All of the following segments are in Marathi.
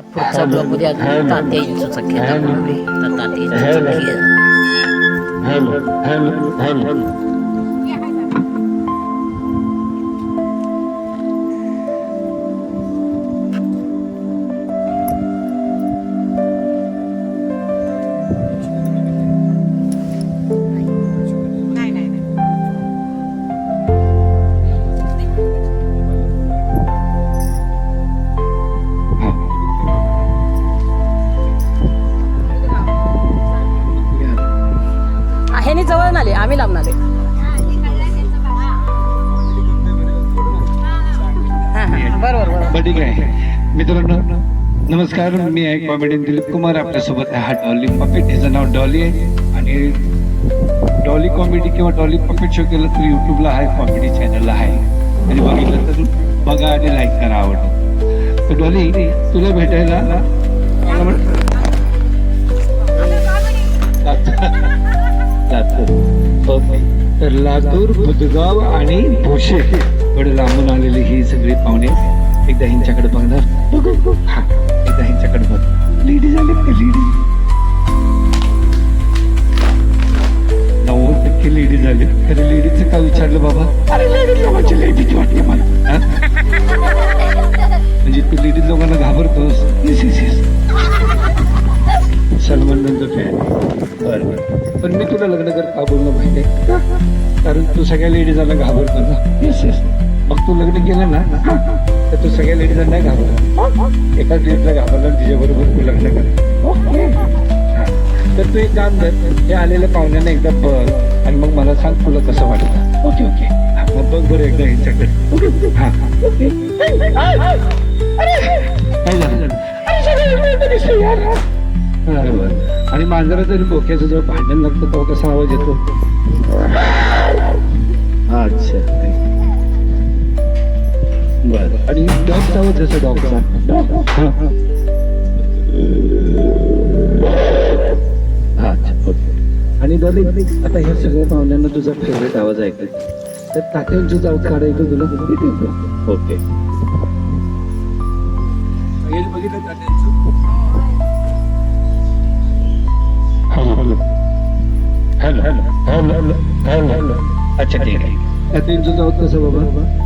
पुढचा ब्लॉगमध्ये अजून तात्या इंचूचा खेळ. तर तात्या इंचूचा खेळ. मित्रांनो नमस्कार. मी आहे कॉमेडियन दिलीप कुमार. आपल्यासोबत आहे हा डॉली पपेट ह्याचं नाव डॉली आहे. आणि डॉली कॉमेडी किंवा डॉली पपेट शो केलं तर यूट्यूबला आहे कॉमेडी चॅनलला आहे. आणि बघितलं तर बघा आणि लाईक करा आवडतं. तर डॉली तुला भेटायला तर लातूर बुधगाव आणि भोशे कडे लांबून आलेली ही सगळी पाहुणे. एकदा ह्यांच्याकडे बघणार हा एकदा ह्यांच्याकडे बघ. लेडीज आले का? लेडीज. नव्वद टक्के लेडीज आले. खरं लेडीजचं काय विचारलं बाबा? अरे लेडीज लोकांची लई भीती वाटते मला? म्हणजे तू लेडीज लोकांना घाबरतोस? सलमान खानचं फॅन बरं बरं. पण मी तुला लग्न कर का बोलणं माहिती आहे? कारण तू सगळ्या लेडीजांना घाबरतो ना. येस येस मग तू लग्न केलं ना? तर तू सगळ्या लेडीजांना नाही घाबरत एकाच लेडीजला घाबरला तिच्याबरोबर तू लग्न कर. हा. तर तू एक काम कर हे आलेल्या पाहुण्यांना एकदा बघ आणि मग मला सांग तुला कसं वाटतं. Okay okay. मग बघ बरं एकदा यांच्याकडे काय झालं? बरोबर आणि मांजरा जरी बोक्याचं जेव्हा भांडण लागतं तेव्हा कसा आवाज येतो? डॉगचा आवाज जसा डॉगचा अच्छा ओके आणि डॉली आता ह्या सगळ्या पाहुण्यांना तुझा फेवरेट आवाज ऐकायचा तर तात्यांचा आवाज काढायचं तुला ओके बघितलं तात्यांचं hello hello hello hello hello अच्छा ठीक आहे. आता तुझं आहोत कसं बाबा.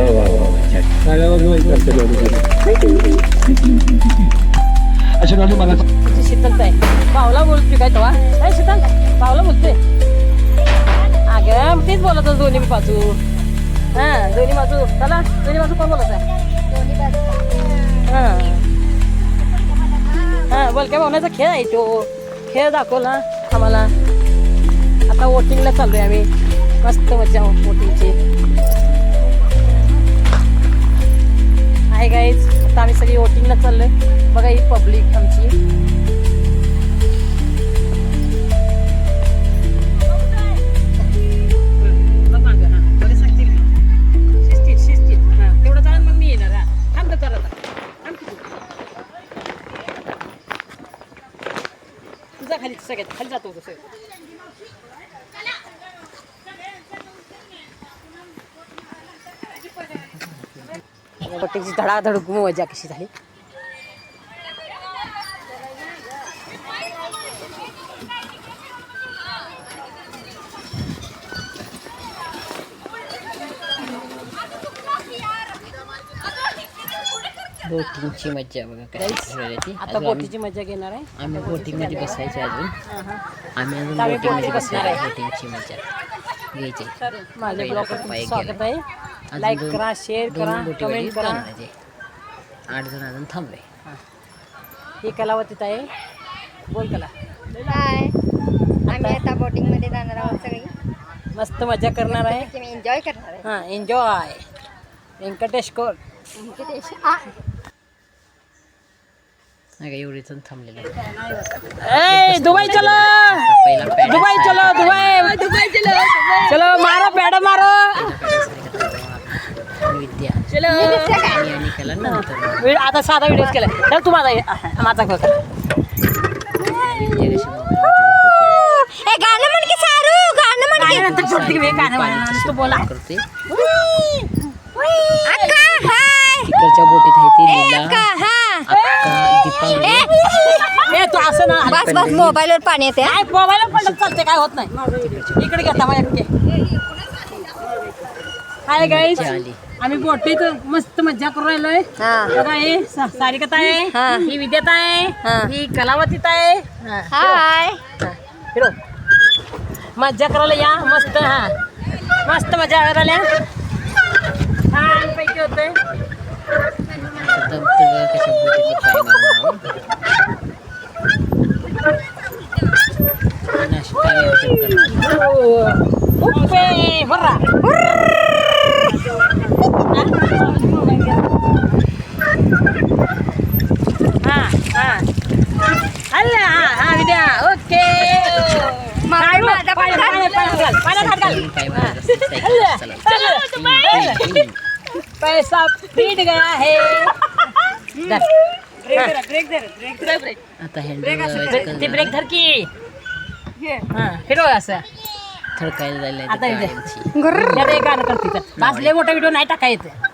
वा वा वा अच्छा डॉली मला तुझी शीतलता आहे पावला बोलतोय काय तेव्हा? काय शीतल पावला बोलतोय अगं मग तेच बोलत होतं दोन्ही बाजू हा दोन्ही बाजू चला दोन्ही बाजू कोण बोलत आहे हा हा बोलक्या काय भावण्याचा खेळ आहे तो खेळ दाखवला आम्हाला आता वोटिंगला चाललोय आम्ही मस्त मजा वोटिंगची हाय गाईज आता आम्ही सगळी वोटिंगला चाललोय. बघा ही पब्लिक आमची. तुझा खाली सगळ्यात. खाली जातो तसं पट्टीची धडाधड मजा कशी झाली बोटिंगची मज्जा बघा. आता बोटीची मजा घेणार आहे आम्ही बोटिंगमध्ये बसायचे अजून. आम्ही अजून बोटिंगमध्ये बसणार आहे. बोटिंगची मजा घ्यायची माझ्या स्वागत. आहे लाईक करा शेअर दोन करा बोटीवाले कमेंट करा. आहे. आठ जण अजून थांबले. ही. कलावतीत आहे. बोल कला. हाय आम्ही आता बोटिंगमध्ये जाणार आहोत सगळी. मस्त मजा करणार आहे. मी एन्जॉय करणार आहे. हां एन्जॉय व्यंकटेश कोर नाही का एवढी जण थांबलेलं ए दुबई चलो पहिला पॅड दुबई चलो दुबई दुबई चलो चलो मारो पॅड मारो विद्या आता साधा व्हिडिओ केला. तर तू माझा माझा मोबाईल ए गाणं म्हण की सारू गाणं म्हण की. नंतर. तू बोला. करते. अक्का हाय. तिकडच्या बोटीत आहे ती ए लीला. अक्का हा अक्का दीपावली. ए ए तू असं ना. बस बस मोबाईलवर पाणी येते काय मोबाईल पडत चालते काय होत नाही. इकडे घेता माझ्याकडे हाय आली. आम्ही बोटीत मस्त मज्जा करून राहिलोय. हा. बघा हे सा- सारिकात आहे हा. ही विद्यात आहे हा. ही कलावतीत आहे. हा. हाय. मज्जा करायला या. मस्त हा. मस्त मजा करायला छान पैकी होते आता तुला कशा बोटीत पाय मारून नाश्ता नियोजन करणार ओके बर्रा हा हा हल्ला हा हा विद्या ओके माझा माझा पण पाण्यात घाल. पाण्यात घाल पाण्यात हात घाल पाय मारायचं चल. पैसा पीट गया है आता हँडल ते ब्रेक धर की हा हिरो असं थडकायला जायला आता इथे. गाणं करते मोठा व्हिडिओ नाही टाका येत